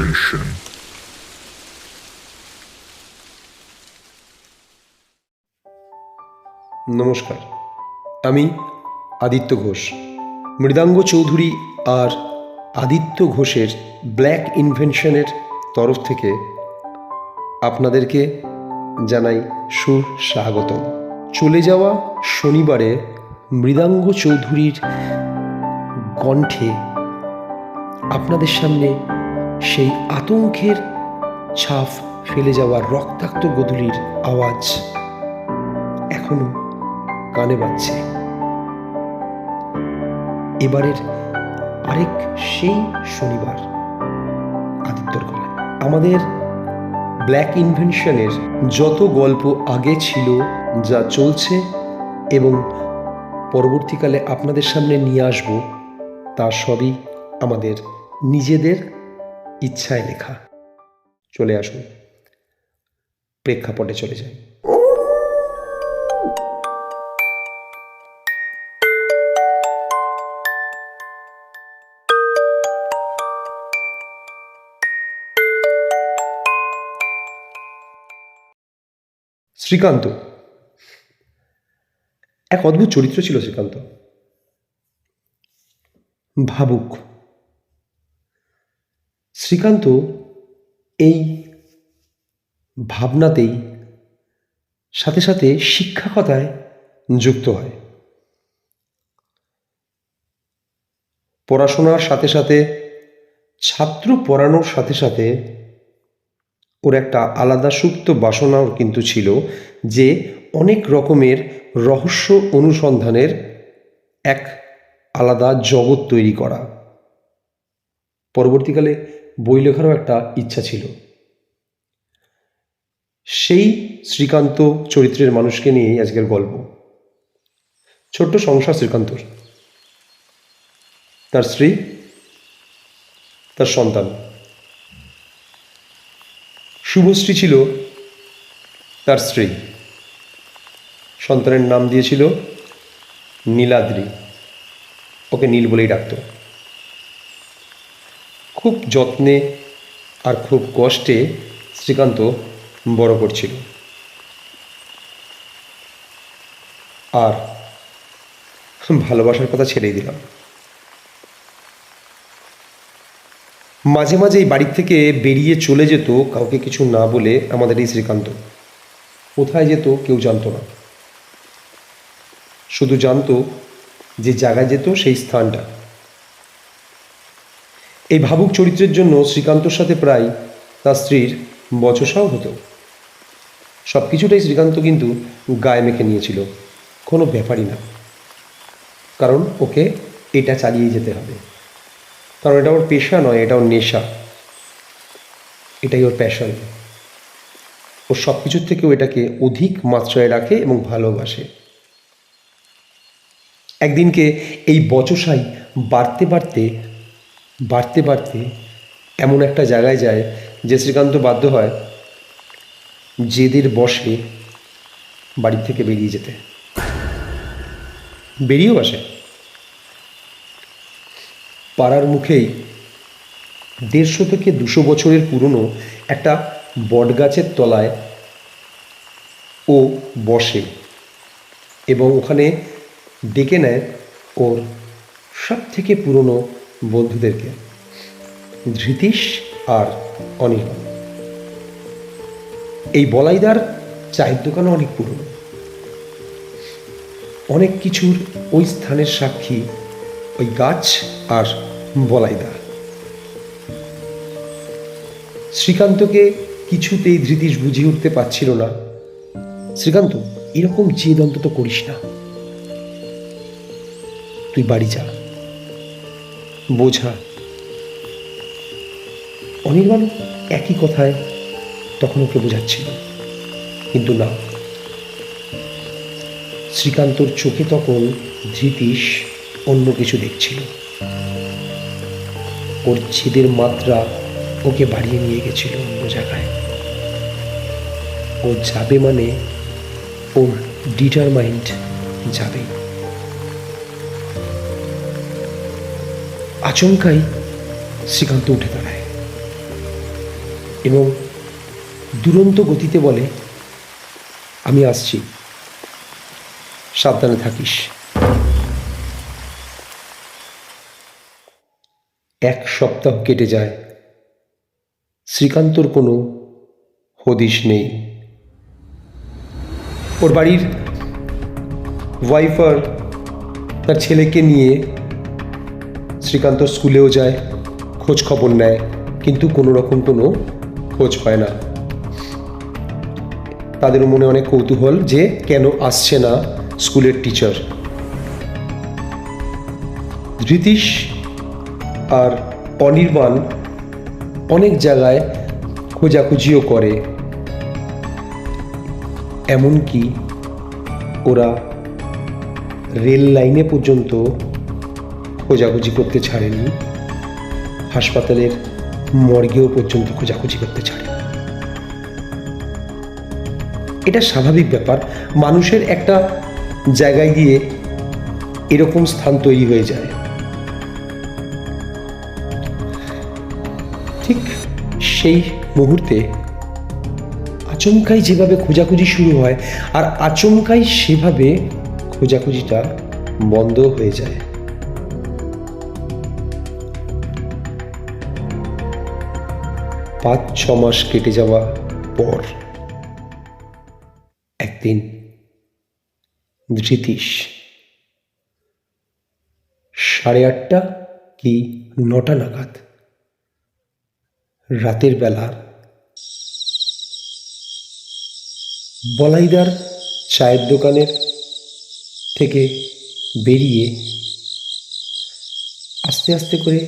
invention. নমস্কার, আমি আদিত্য ঘোষ মৃদাঙ্গ চৌধুরী আর আদিত্য ঘোষের ব্ল্যাক ইনভেনশনের তরফ থেকে আপনাদেরকে জানাই সুস্বাগতম চলে যাওয়া শনিবারে মৃদাঙ্গ চৌধুরীর কণ্ঠে আপনাদের সামনে সেই আতঙ্কের ছাপ ফেলে যাওয়া রক্তাক্ত গদুলির আওয়াজ এখনও কানে বাজছে। এবারের আরেক সেই শনিবার, আদিত্যর গলায়। আমাদের ব্ল্যাক ইনভেনশনের যত গল্প আগে ছিল যা চলছে এবং পরবর্তীকালে আপনাদের সামনে নিয়ে আসব, তা সবই আমাদের নিজেদের ইচ্ছায় লেখা। চলে আসুন। প্রেক্ষাপটে চলে যাই। শ্রীকান্ত। এক অদ্ভুত চরিত্র ছিল শ্রীকান্ত। ভাবুক। শ্রীকান্ত এই ভাবনাতেই সাথে সাথে শিক্ষকতায় যুক্ত হয়। পড়াশোনার সাথে সাথে ছাত্র পড়ানোর সাথে সাথে ওর একটা আলাদা সুপ্ত বাসনাও কিন্তু ছিল যে অনেক রকমের রহস্য অনুসন্ধানের এক আলাদা জগৎ তৈরি করা। পরবর্তীকালে বই লেখারও একটা ইচ্ছা ছিল। সেই শ্রীকান্ত চরিত্রের মানুষকে নিয়েই আজকের গল্প। ছোট্ট সংসার শ্রীকান্তর। তার স্ত্রী, তার সন্তান। শুভশ্রী ছিল তার স্ত্রী। সন্তানের নাম দিয়েছিল নীলাদ্রি। ওকে নীল বলেই ডাকত। খুব যত্নে আর খুব কষ্টে শ্রীকান্ত বড় করছিল। আর ভালোবাসার কথা ছেড়েই দিলাম। মাঝে মাঝে এই বাড়ির থেকে বেরিয়ে চলে যেত কাউকে কিছু না বলে আমাদের এই শ্রীকান্ত। কোথায় যেত কেউ জানতো না। শুধু জানত যে জায়গায় যেত সেই স্থানটা। এই ভাবুক চরিত্রের জন্য শ্রীকান্তর সাথে প্রায় তার স্ত্রীর বচসাও হতো। সব কিছুটাই শ্রীকান্ত কিন্তু গায়ে মেখে নিয়েছিল, কোনো ব্যাপারই না। কারণ ওকে এটা চালিয়ে যেতে হবে। কারণ এটা ওর পেশা নয়, এটা ওর নেশা। এটাই ওর প্যাশন ও সব কিছুর থেকেও এটাকে অধিক মাত্রায় রাখে এবং ভালোবাসে। একদিনকে এই বচসাই বাড়তে বাড়তে বাড়তে বাড়তে এমন একটা জায়গায় যায় যে শ্রীকান্ত বাধ্য হয় জেদের বসে বাড়ি থেকে বেরিয়ে যেতে। বেরিয়েও আসে। পাড়ার মুখেই দেড়শো থেকে দুশো বছরের পুরনো একটা বটগাছের তলায় ও বসে এবং ওখানে ডেকে নেয় ওর সব থেকে পুরনো বন্ধুদেরকে। ধৃতীশ আর অনির্বাণ এই বলাইদার চায়ের দোকানও অনেক পুরনো। অনেক কিছুর ওই স্থানের সাক্ষী ওই গাছ আর বলাইদা শ্রীকান্তকে কিছুতেই ধৃতীশ বুঝিয়ে উঠতে পারছিল না। শ্রীকান্ত, এরকম জেদ অন্তত করিস না। তুই বাড়ি যা বোঝা। অনির্বাণ একই কথায় তখন ওকে বোঝাচ্ছিল। কিন্তু না। শ্রীকান্তর চোখে তখন ধৃতীশ অন্য কিছু দেখছিল। ওর ছেদের মাত্রা ওকে বাড়িয়ে নিয়ে গেছিল অন্য জায়গায়। ও যাবে মানে ওর ডিটারমাইন্ড যাবে। আচমকাই শ্রীকান্ত উঠে দাঁড়ায় এবং দুরন্ত গতিতে বলে, আমি আসছি। সাবধানে থাকিস। এক সপ্তাহ কেটে যায়। শ্রীকান্তর কোনো হদিশ নেই। ওর বাড়ির ওয়াইফার তার ছেলেকে নিয়ে শ্রীকান্ত স্কুলেও যায়, খোঁজ খবর নেয়, কিন্তু কোনো রকম কোনো খোঁজ পায় না। তাদের মনে অনেক কৌতূহল যে কেন আসছে না স্কুলের টিচার। ধৃতীশ আর অনির্বাণ অনেক জায়গায় খোঁজাখুঁজিও করে। এমনকি ওরা রেল লাইনে পর্যন্ত খোঁজাখুঁজি করতে ছাড়েনি। হাসপাতালের মর্গেও পর্যন্ত খোঁজাখুঁজি করতে ছাড়ে এটা স্বাভাবিক ব্যাপার। মানুষের একটা জায়গায় গিয়ে এরকম স্থান তৈরি হয়ে যায়। ঠিক সেই মুহূর্তে আচমকাই যেভাবে খোঁজাখুঁজি শুরু হয় আর আচমকাই সেভাবে খোঁজাখুঁজিটা বন্ধ হয়ে যায়। পাঁচ, ছ মাস কেটে যাওয়া পর একদিন ধৃতীশ সাড়ে আটটা কি নটা নাগাদ রাতের বেলা বলাইদার চায়ের দোকানের থেকে বেরিয়ে আস্তে আস্তে করে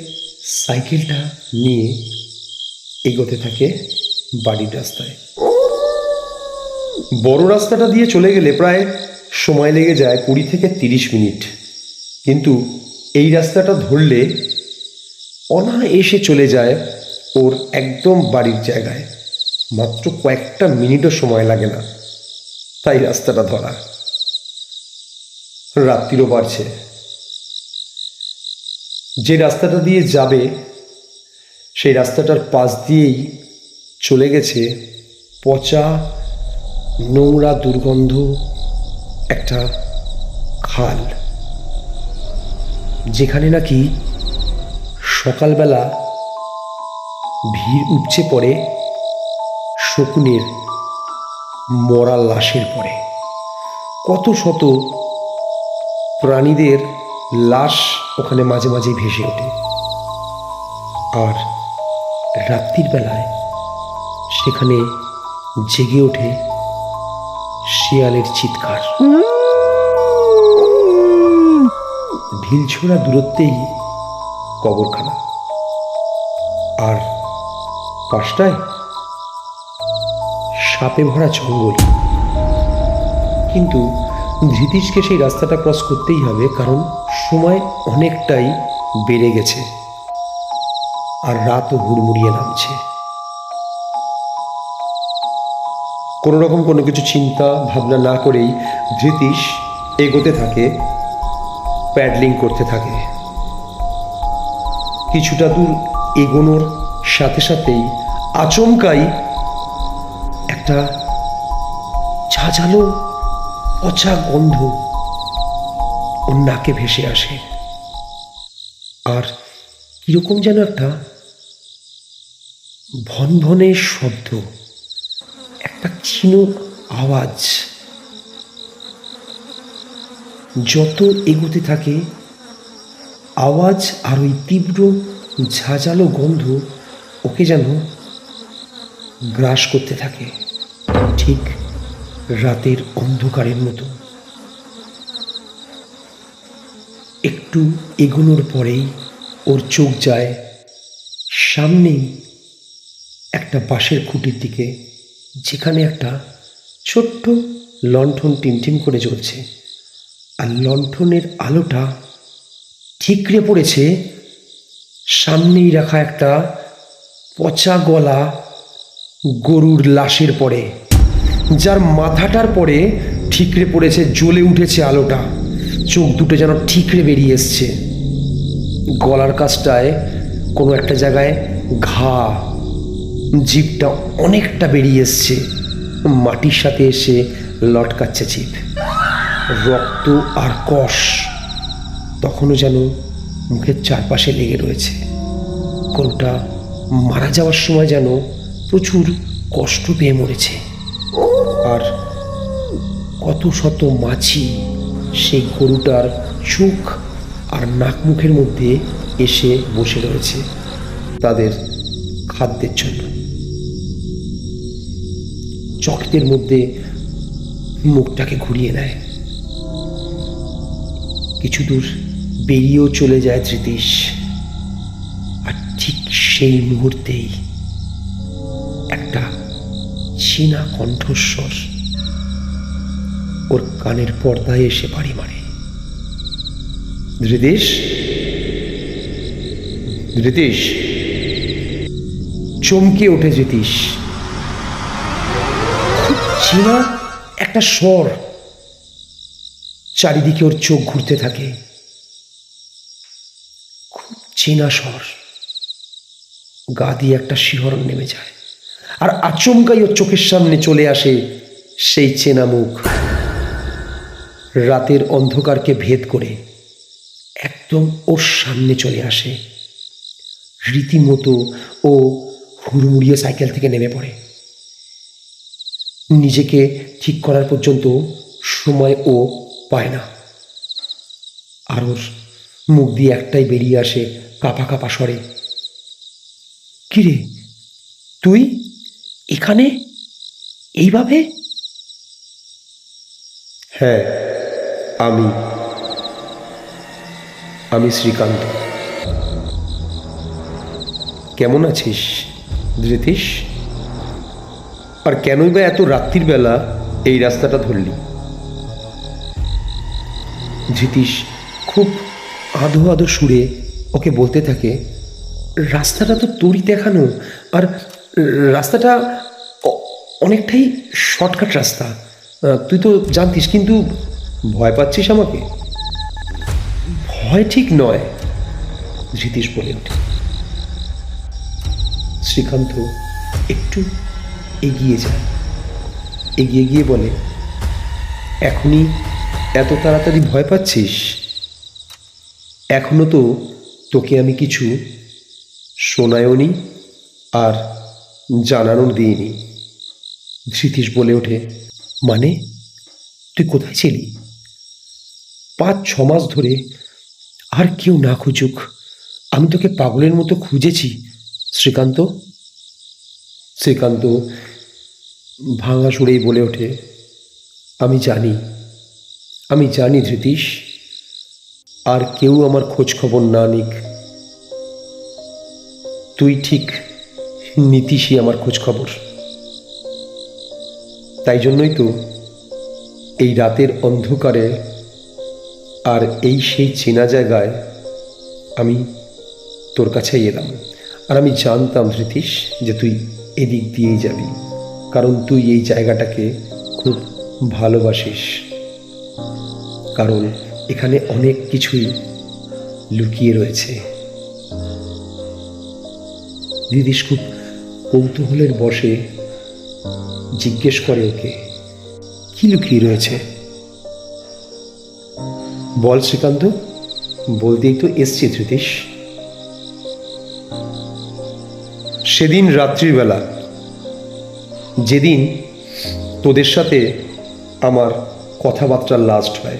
সাইকেলটা নিয়ে এগোতে থাকে বাড়ির রাস্তায়। বড় রাস্তাটা দিয়ে চলে গেলে প্রায় সময় লেগে যায় কুড়ি থেকে তিরিশ মিনিট। কিন্তু এই রাস্তাটা ধরলে অনায়াসে চলে যায় ওর একদম বাড়ির জায়গায়। মাত্র কয়েকটা মিনিটও সময় লাগে না। তাই রাস্তাটা ধরা। রাত্রিরও বাড়ছে। যে রাস্তাটা দিয়ে যাবে সেই রাস্তাটার পাশ দিয়েই চলে গেছে পচা নোংরা দুর্গন্ধ একটা খাল। যেখানে নাকি সকালবেলা ভিড় উপচে পড়ে, শকুনের মরা লাশের পরে। কত শত প্রাণীদের লাশ ওখানে মাঝে মাঝে ভেসে ওঠে। আর রাত্রির বেলায় সেখানে জেগে ওঠে শিয়ালের চিৎকার। ঢিলছোড়া দূরত্বেই কবরখানা। আর পাশটায় সাপে ভরা জঙ্গল। কিন্তু ধৃতীশকে সেই রাস্তাটা ক্রস করতেই হবে, কারণ সময় অনেকটাই বেড়ে গেছে। আর রাতও হুড়মুড়িয়ে নামছে। কোনো রকম কোনো কিছু চিন্তা, ভাবনা না করেই ধৃতীশ এগোতে থাকে, প্যাডলিং করতে থাকে। কিছুটা দূর এগোনোর সাথে সাথেই আচমকাই একটা ঝাঁঝালো, পচা গন্ধ ওর নাকে ভেসে আসে। আর কীরকম যেন একটা ভনভনে শব্দ, একটা ক্ষীণ আওয়াজ। যত এগোতে থাকে, আওয়াজ আর ওই তীব্র, ঝাঁঝালো গন্ধ ওকে যেন গ্রাস করতে থাকে, ঠিক রাতের অন্ধকারের মতো। একটু এগোনোর পরেই ওর চোখ যায় সামনেই একটা বাঁশের খুঁটির দিকে, যেখানে একটা ছোট্ট লণ্ঠন টিমটিম করে জ্বলছে। আর লণ্ঠনের আলোটা ঠিকরে পড়েছে, সামনেই রাখা একটা পচা গলা গরুর লাশের পরে। যার মাথাটার পরে ঠিকরে পড়েছে, জ্বলে উঠেছে আলোটা। চোখ দুটো যেন ঠিকরে বেরিয়ে এসছে। গলার কাছটায় কোনো একটা জায়গায় ঘা জিভটা অনেকটা বেরিয়ে এসছে। মাটির সাথে এসে লটকাচ্ছে জিভ রক্ত আর কষ তখনও যেন মুখের চারপাশে লেগে রয়েছে। গরুটা মারা যাওয়ার সময় যেন প্রচুর কষ্ট পেয়ে মরেছে। আর কত শত মাছি সেই গরুটার চোখ আর নাক মুখের মধ্যে এসে বসে রয়েছে তাদের খাদ্যের জন্য। চকদের মধ্যে মুখটাকে ঘুরিয়ে নেয়। কিছু দূর বেরিয়েও চলে যায় ধৃতীশ আর ঠিক সেই মুহূর্তেই একটা চীনা কণ্ঠস্বর ওর কানের পর্দায় এসে বাড়ি মারে। ধৃতীশ ধৃতীশ চমকে ওঠে খুব চেনা একটা স্বর চারিদিকে ওর চোখ ঘুরতে থাকে। খুব চেনা স্বর। গা দিয়ে একটা শিহরণ নেমে যায়। আর আচমকাই ওর চোখের সামনে চলে আসে সেই চেনা মুখ। রাতের অন্ধকারকে ভেদ করে একদম ওর সামনে চলে আসে। রীতিমতো ও হুড়মুড়িয়ে সাইকেল থেকে নেমে পড়ে। নিজেকে ঠিক করার পর্যন্ত সময় ও পায় না। আর ওর মুখ দিয়ে একটাই বেরিয়ে আসে কাপা কাপা স্বরে। কিরে, তুই এখানে? এইভাবে? হ্যাঁ আমি। আমি শ্রীকান্ত। কেমন আছিস, ধৃতীশ? আর কেনই বা এত রাত্রির বেলা এই রাস্তাটা ধরলি? ধৃতীশ খুব আধো আধো সুরে ওকে বলতে থাকে, রাস্তাটা তো তোরই দেখানো, আর রাস্তাটা অনেকটাই শর্টকাট রাস্তা। তুই তো জানতিস, কিন্তু ভয় পাচ্ছিস আমাকে? ভয় ঠিক নয় ধৃতীশ বলে শ্রীকান্ত একটু এগিয়ে যায়। এগিয়ে গিয়ে বলে, এখনই এত তাড়াতাড়ি ভয় পাচ্ছিস? এখনও তো তোকে আমি কিছু শোনায়ওনি আর জানানো দিইনি ধৃতীশ বলে ওঠে মানে তুই কোথায় ছিলি? পাঁচ, ছ মাস ধরে আর কেউ না খুঁজুক। আমি তোকে পাগলের মতো খুঁজেছি, শ্রীকান্ত। শ্রীকান্ত ভাঙা সুরেই বলে ওঠে, আমি জানি আমি জানি ধৃতীশ, আর কেউ আমার খোঁজ খবর না নিক। তুই ঠিক নীতিশই আমার খোঁজ খবর তাই জন্যই তো এই রাতের অন্ধকারে আর এই সেই চেনা জায়গায় আমি তোর কাছেই এলাম। আর আমি জানতাম ধৃতীশ যে তুই এদিক দিয়েই যাবি। কারণ তুই এই জায়গাটাকে খুব ভালোবাসিস। কারণ এখানে অনেক কিছুই লুকিয়ে রয়েছে। দিদিস খুব কৌতূহলের বসে জিজ্ঞেস করে ওকে, কি লুকিয়ে রয়েছে? বল শ্রীকান্ত, বলতেই তো এসছি ধৃতীশ। সেদিন রাত্রিবেলা যেদিন তোদের সাথে আমার কথাবার্তা লাস্ট হয়,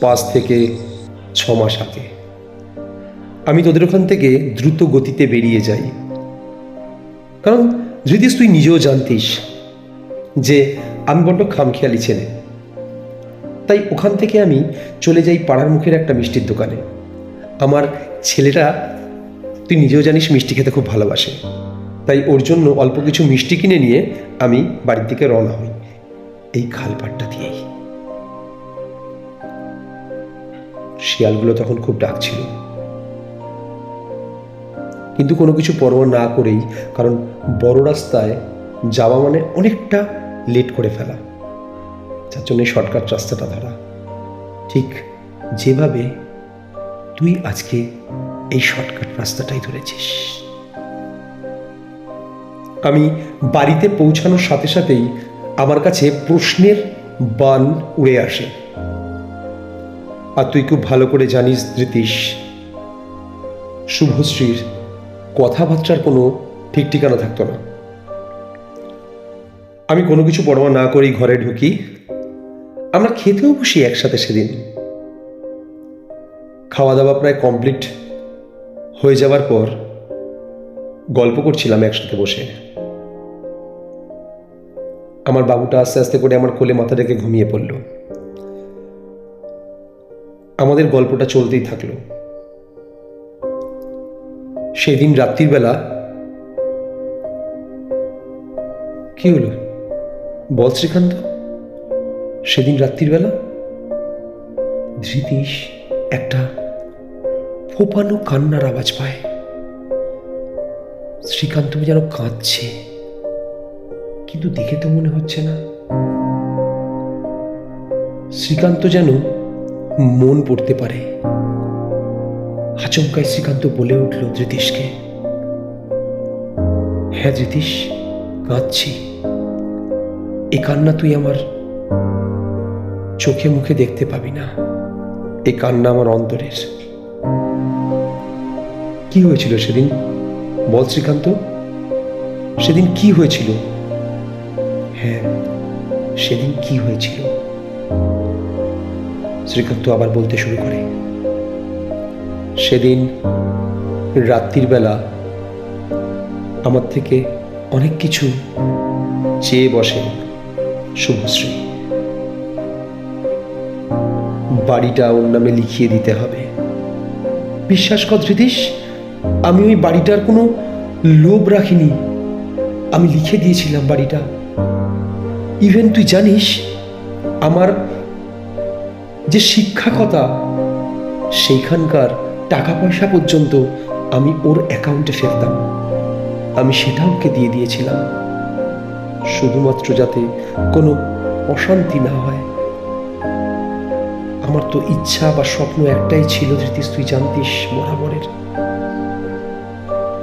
পাঁচ থেকে ছ মাস আগে। আমি তোদের ওখান থেকে দ্রুত গতিতে বেরিয়ে যাই। কারণ ধৃতিস তুই নিজেও জানতিস যে আমি বড্ড খামখেয়ালি ছেলে। তাই ওখান থেকে আমি চলে যাই পাড়ার মুখের একটা মিষ্টির দোকানে। আমার ছেলেটা, তুই নিজেও জানিস মিষ্টি খেতে খুব ভালোবাসে। তাই ওর জন্য অল্প কিছু মিষ্টি কিনে নিয়ে আমি বাড়ির দিকে রওনা হই। এই খালপাটটা দিয়েই। শিয়ালগুলো তখন খুব ডাকছিল কিন্তু কোনো কিছু পরোয়া না করেই, কারণ বড় রাস্তায় যাওয়া মানে অনেকটা লেট করে ফেলা। যার জন্য শর্টকাট রাস্তাটা ধরা। ঠিক যেভাবে তুই আজকে এই শর্টকাট রাস্তাটাই ধরেছিস। আমি বাড়িতে পৌঁছানোর সাথে সাথেই আমার কাছে প্রশ্নের বান উড়ে আসে। আর তুই খুব ভালো করে জানিস ধৃতীশ শুভশ্রীর কথাবার্তার কোনো ঠিক ঠিকানা থাকতো না। আমি কোনো কিছু পরোয়া না করেই ঘরে ঢুকি। আমরা খেতেও বসি একসাথে সেদিন। খাওয়া দাওয়া প্রায় কমপ্লিট হয়ে যাওয়ার পর গল্প করছিলাম একসাথে বসে। আমার বাবুটা আস্তে আস্তে করে আমার কোলে মাথা রেখে ঘুমিয়ে পড়ল। আমাদের গল্পটা চলতেই থাকল। সেদিন রাত্রিবেলা কি হলো? বল শ্রীকান্ত। সেদিন রাত্রিবেলা ধৃতীশ একটা ফোপানো কান্নার আওয়াজ পায়। শ্রীকান্ত যেন কাঁদছে। কিন্তু দেখে তো মনে হচ্ছে না। শ্রীকান্ত যেন মন পড়তে পারে। আচমকায় শ্রীকান্ত বলে উঠল ধৃতীশকে হ্যাঁ ধৃতীশ কাঁদছি। এ কান্না তুই আমার চোখে মুখে দেখতে পাবি না। এ কান্না আমার অন্তরের। কি হয়েছিল সেদিন? বল শ্রীকান্ত। সেদিন কি হয়েছিল? হ্যাঁ সেদিন কি হয়েছিল? শ্রীকান্ত আবার বলতে শুরু করে। সেদিন রাত্রির বেলা আমার থেকে অনেক কিছু চেয়ে বসে শুভশ্রী। বাড়িটা ওর নামে লিখিয়ে দিতে হবে। বিশ্বাস কর ধৃতীশ, আমি ওই বাড়িটার কোনো লোভ রাখিনি। আমি লিখে দিয়েছিলাম বাড়িটা। ইভেন তুই জানিস, আমার যে শিক্ষাকতা, সেইখানকার টাকা পয়সা পর্যন্ত আমি ওর অ্যাকাউন্টে ফেলতাম আমি সেটা ওকে দিয়ে দিয়েছিলাম। শুধুমাত্র যাতে কোনো অশান্তি না হয়। আমার তো ইচ্ছা বা স্বপ্ন একটাই ছিল ধৃতিস তুই জানতিস, বরাবরের।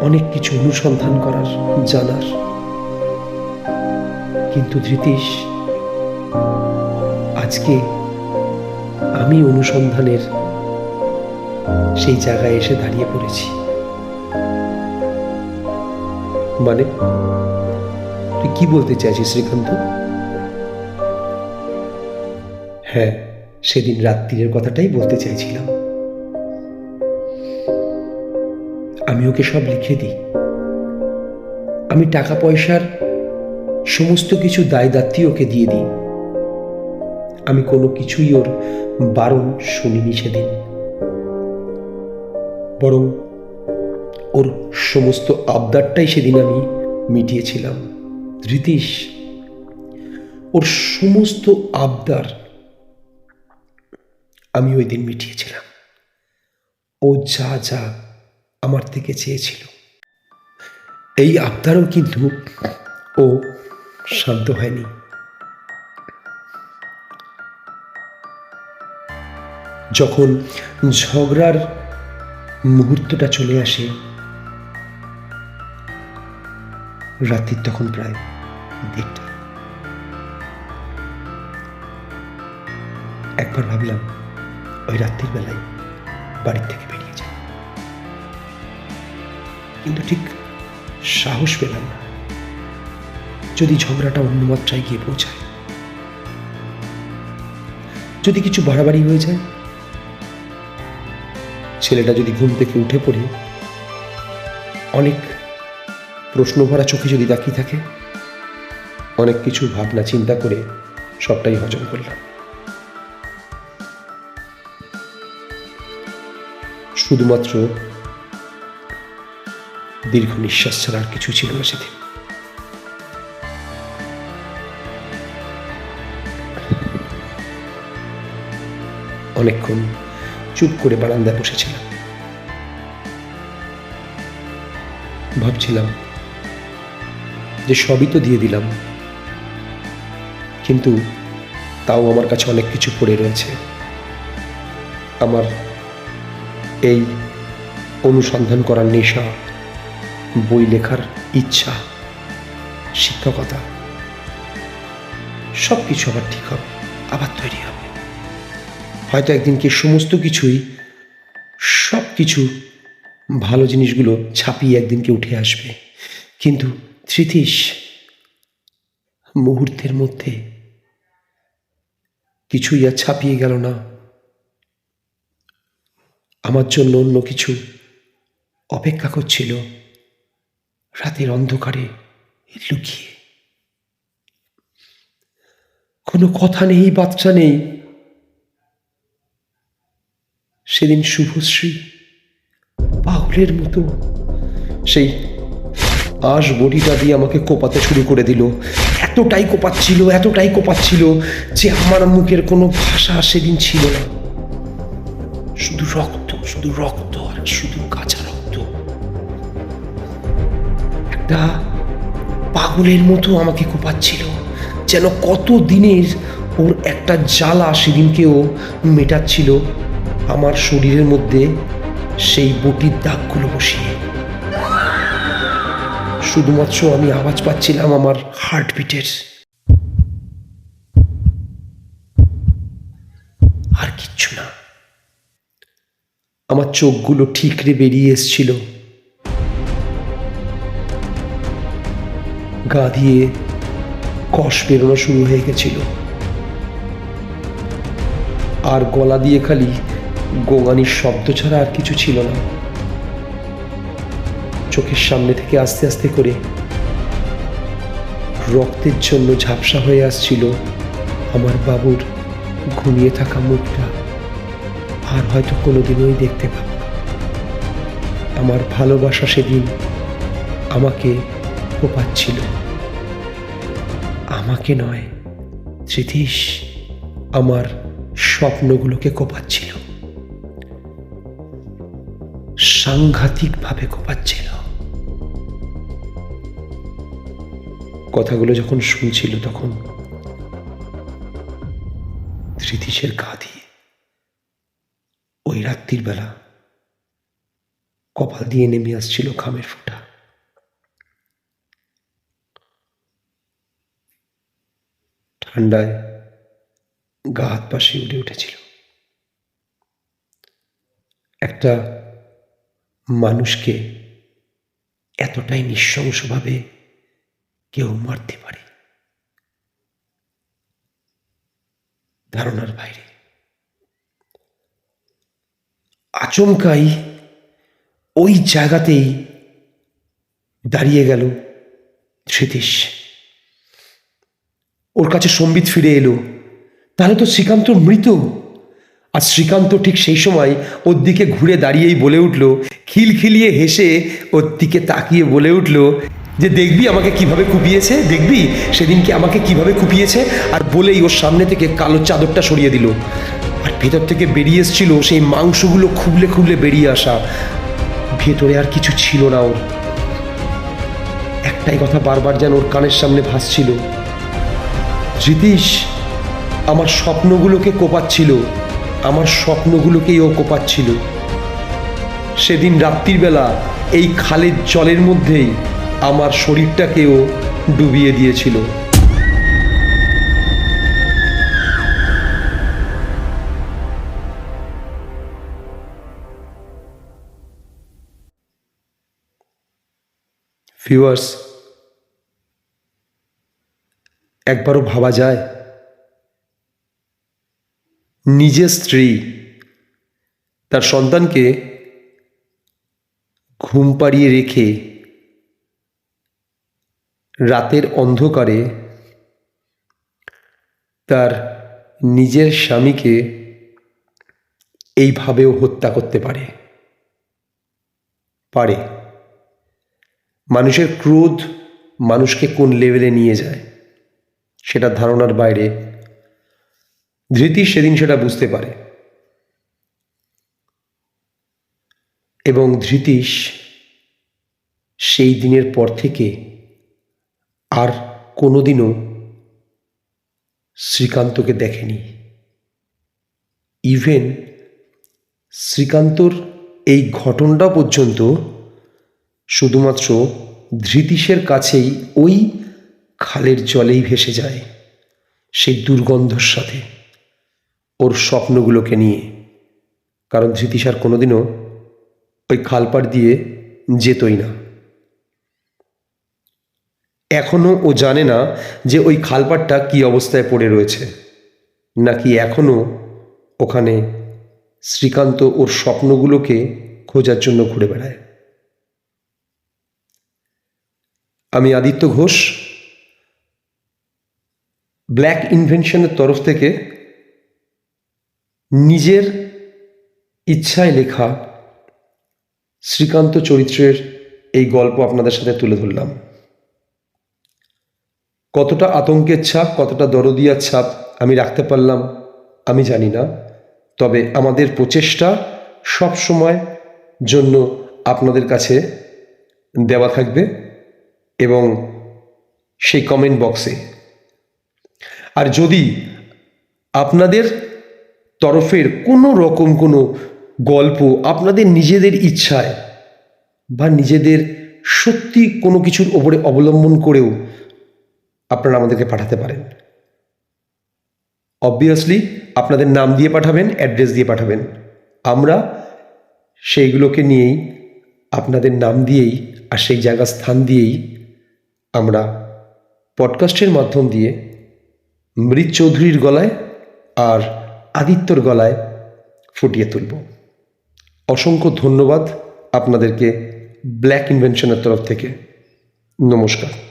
অনেক কিছু অনুসন্ধান করার, জানার। কিন্তু ধৃতীশ, আজকে আমি অনুসন্ধানের সেই জায়গায় এসে দাঁড়িয়ে পড়েছি। মানে তুই কি বলতে চাইছিস শ্রীকান্ত? হ্যাঁ সেদিন রাত্রির কথাটাই বলতে চাইছিলাম। আমি ওকে সব লিখে দিই। আমি টাকা পয়সার সমস্ত কিছু দায় দায়িত্বই ওকে দিয়ে দিই। আমি কোনো কিছুই ওর বারণ শুনিনি সেদিন। বরং ওর সমস্ত আবদারটাই সেদিন আমি মিটিয়েছিলাম। ধৃতীশ ওর সমস্ত আবদার আমি ওই দিন মিটিয়েছিলাম। ও যা যা আমার থেকে চেয়েছিল। এই আবদারও কিন্তু ও শান্ত হয়নি। যখন ঝগড়ার মুহূর্তটা চলে আসে, রাত্রির তখন প্রায় দেড়টা। একবার ভাবলাম, ওই রাত্রির বেলায় বাড়ির থেকে বেরিয়ে যায় কিন্তু ঠিক সাহস পেলাম না। যদি ঝগড়াটা অন্য মাত্রায় গিয়ে পৌঁছায়, যদি কিছু বাড়াবাড়ি হয়ে যায়, ছেলেটা যদি ঘুম থেকে উঠে পড়ে, অনেক প্রশ্ন ভরা চোখে যদি তাকিয়ে থাকে, অনেক কিছু ভাবনা চিন্তা করে সবটাই হজম করলাম। শুধুমাত্র দীর্ঘ নিঃশ্বাস ছাড়া আর কিছু ছিল না সেদিন। অনেকক্ষণ চুপ করে বারান্দায় বসেছিলাম। ভাবছিলাম যে সবই তো দিয়ে দিলাম, কিন্তু তাও আমার কাছে অনেক কিছু পড়ে রয়েছে। আমার এই অনুসন্ধান করার নেশা, বই লেখার ইচ্ছা, শিক্ষকতা সব কিছু আবার ঠিক হবে, আবার তৈরি হবে। হয়তো একদিনকে সমস্ত কিছুই, সব কিছু ভালো জিনিসগুলো ছাপিয়ে একদিনকে উঠে আসবে। কিন্তু ধৃতীশ মুহূর্তের মধ্যে কিছুই আর ছাপিয়ে গেল না। আমার জন্য অন্য কিছু অপেক্ষা করছিল, রাতের অন্ধকারে লুকিয়ে। কোনো কথা নেই, বাচ্চা নেই সেদিন শুভশ্রী পাগলের মতো সেই আশ বডিটা দিয়ে আমাকে কোপাতে শুরু করে দিল। এতটাই কোপাচ্ছিল এতটাই কোপাচ্ছিল যে আমার মুখের কোনো ভাষা সেদিন ছিল না। শুধু রক্ত শুধু রক্ত আর শুধু কাঁচা রক্ত। একটা পাগলের মতো আমাকে কোপাচ্ছিল, যেন কত দিনের ওর একটা জ্বালা সেদিনকেও মেটাচ্ছিল। আমার শরীরের মধ্যে সেই বটির দাগগুলো বসিয়ে। শুধুমাত্র আমি আওয়াজ পাচ্ছিলাম আমার হার্টবিটের আর কিচ্ছু না। আমার চোখগুলো ঠিকরে বেরিয়ে এসছিল। গা দিয়ে কষ বেরোনো শুরু হয়ে গেছিল। আর গলা দিয়ে খালি গোঙানির শব্দ ছাড়া আর কিছু ছিল না। চোখের সামনে থেকে আস্তে আস্তে করে রক্তের জন্য ঝাপসা হয়ে আসছিল আমার বাবুর ঘুমিয়ে থাকা মুখটা। আর হয়তো কোনোদিনই দেখতে পাব আমার ভালোবাসা সেদিন আমাকে কোপাচ্ছিল। আমাকে নয়, স্মৃতিশ, আমার স্বপ্নগুলোকে কোপাচ্ছিল। সাংঘাতিকভাবে কোপাচ্ছিল। কথাগুলো যখন শুনছিল তখন স্মৃতিশের গা দিয়ে ওই রাত্রির বেলা কপাল দিয়ে নেমে আসছিল খামের ফোঁটা। ঠান্ডায় গা হাত পাশে শিউরে উঠেছিল। একটা মানুষকে এতটাই নৃশংসভাবে কেউ মারতে পারে। ধারণার বাইরে। আচমকাই ওই জায়গাতেই দাঁড়িয়ে গেল স্মৃতিশ ওর কাছে সম্বিত ফিরে এলো। তাহলে তো শ্রীকান্ত মৃত। আর শ্রীকান্ত ঠিক সেই সময় ওর দিকে ঘুরে দাঁড়িয়েই বলে উঠল, খিলখিলিয়ে হেসে ওর দিকে তাকিয়ে বলে উঠল, যে দেখবি আমাকে কীভাবে কুপিয়েছে? দেখবি? সেদিনকে আমাকে কীভাবে কুপিয়েছে? আর বলেই ওর সামনে থেকে কালো চাদরটা সরিয়ে দিল। আর ভেতর থেকে বেরিয়ে এসছিল সেই মাংসগুলো খুবলে খুবলে বেরিয়ে আসা। ভেতরে আর কিছু ছিল না ওর। একটাই কথা বারবার যেন ওর কানের সামনে ভাসছিল। ধৃতীশ আমার স্বপ্নগুলোকে কোপাচ্ছিল। আমার স্বপ্নগুলোকেই ও কোপাচ্ছিল সেদিন রাত্রির বেলা এই খালের জলের মধ্যেই আমার শরীরটাকেও ডুবিয়ে দিয়েছিল। ভিউয়ার্স একবারও ভাবা যায় নিজের স্ত্রী, তার সন্তানকে ঘুম পাড়িয়ে রেখে রাতের অন্ধকারে তার নিজের স্বামীকে এইভাবেও হত্যা করতে পারে। পারে। মানুষের ক্রোধ মানুষকে কোন লেভেলে নিয়ে যায়, সেটা ধারণার বাইরে ধৃতি সেদিন সেটা বুঝতে পারে। এবং ধৃতীশ সেই দিনের পর থেকে আর কোনোদিনও শ্রীকান্তকে দেখেনি। ইভেন শ্রীকান্তর এই ঘটনাটা পর্যন্ত শুধুমাত্র ধৃতীশের কাছেই ওই খালের জলেই ভেসে যায়, সেই দুর্গন্ধর সাথে। ওর স্বপ্নগুলোকে নিয়ে। কারণ ধৃতিসার কোনোদিনও ওই খালপাড় দিয়ে যেতই না। এখনও ও জানে না যে ওই খালপাড়টা কী অবস্থায় পড়ে রয়েছে। নাকি এখনও ওখানে শ্রীকান্ত ওর স্বপ্নগুলোকে খোঁজার জন্য ঘুরে বেড়ায়। আমি আদিত্য ঘোষ, ব্ল্যাক ইনভেনশনের তরফ থেকে নিজের ইচ্ছায় লেখা শ্রীকান্ত চরিত্রের এই গল্প আপনাদের সাথে তুলে ধরলাম। কতটা আতঙ্কের ছাপ, কতটা দরদিয়ার ছাপ আমি রাখতে পারলাম, আমি জানি না। তবে আমাদের প্রচেষ্টা সব সময় জন্য আপনাদের কাছে দেওয়া থাকবে এবং সেই কমেন্ট বক্সে আর যদি আপনাদের তরফের কোনো রকম কোনো গল্প আপনাদের নিজেদের ইচ্ছায় বা নিজেদের সত্যি কোনো কিছুর ওপরে অবলম্বন করেও আপনারা আমাদেরকে পাঠাতে পারেন। অবভিয়াসলি আপনাদের নাম দিয়ে পাঠাবেন অ্যাড্রেস দিয়ে পাঠাবেন। আমরা সেইগুলোকে নিয়েই, আপনাদের নাম দিয়েই আর সেই জায়গা স্থান দিয়েই আমরা পডকাস্টের মাধ্যম দিয়ে মৃত চৌধুরীর গলায় আর আদিত্যর গলায় ফুটিয়ে তুলব। অসংখ্য ধন্যবাদ আপনাদেরকে ব্ল্যাক ইনভেনশনের তরফ থেকে। নমস্কার।